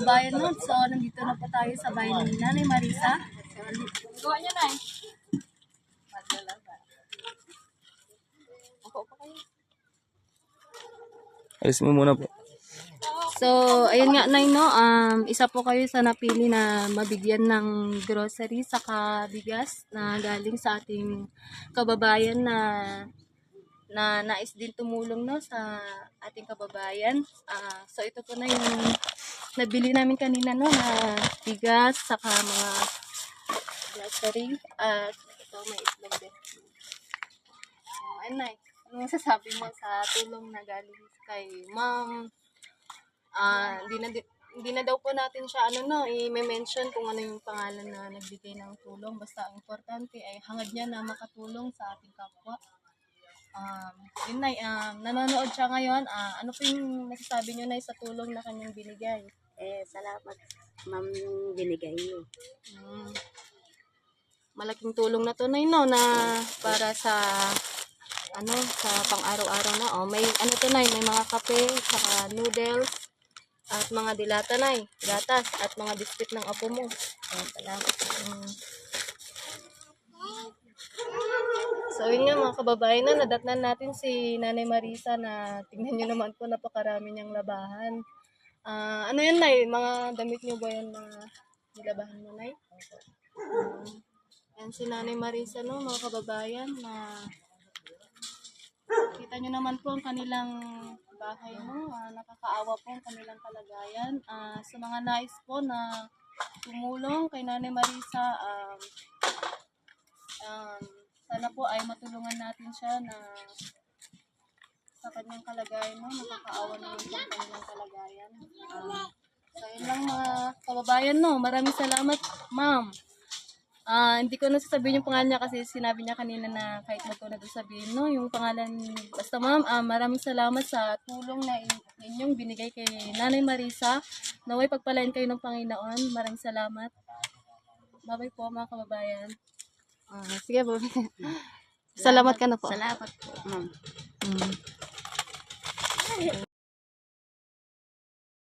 kababayan no. So, nandito na po tayo sa bahay ni Nanay Marisa. Gawa niya na eh. Alis mo muna po. So, ayun nga, Nay, no, um, isa po kayo sa napili na mabigyan ng grocery saka bigas na galing sa ating kababayan na na nais din tumulong no sa ating kababayan. Ah, so ito po na yung nabili namin kanina no na bigas saka mga grocery at ito may itlog din. So, ayun Nay, ano masasabi mo sa tulong na galing kay Ma'am Ah, hindi na di- hindi na daw po natin siya ano no, i-mention kung ano yung pangalan na nagbigay ng tulong. Basta ang importante ay hangad niya na makatulong sa ating kapwa. Um, yun na, um, nanonood siya ngayon. Ah, ano po yung masasabi niyo na sa tulong na kanyang binigay? Eh, salamat ma'am yung binigay niyo. Mm. Malaking tulong na to na no na para sa ano sa pang-araw-araw na. Oh, may ano to na, may mga kape, saka noodles, at mga dilata na, gatas, at mga biscuit ng apo mo. Oh, salamat. Mm. So, yun nga mga kababayan na, nadatnan natin si Nanay Marisa na tingnan nyo naman po napakarami niyang labahan. Ah, ano yan, Nay? Mga damit niyo ba yan na nilabahan mo, Nay? Um, yan si Nanay Marisa, no, mga kababayan, na kita nyo naman po ang kanilang bahay, no? Ah, nakakaawa po ang kanilang kalagayan. Ah, sa mga nais po na tumulong kay Nanay Marisa, um, um, sana po ay matulungan natin siya na sa kanyang kalagayan, no? Nakakaawa naman po ang kanilang kalagayan. Um, so, yun mga kababayan, no? Maraming salamat, ma'am. Ah, hindi ko na sasabihin yung pangalan niya kasi sinabi niya kanina na kahit mo ko na doon sabihin, no? Yung pangalan, basta ma'am, ah, maraming salamat sa tulong na in- inyong binigay kay Nanay Marisa. Naway pagpalain kayo ng Panginoon. Maraming salamat. Bye-bye po mga kababayan. Ah, sige po. salamat ka na po. Salamat po ma'am. Mm.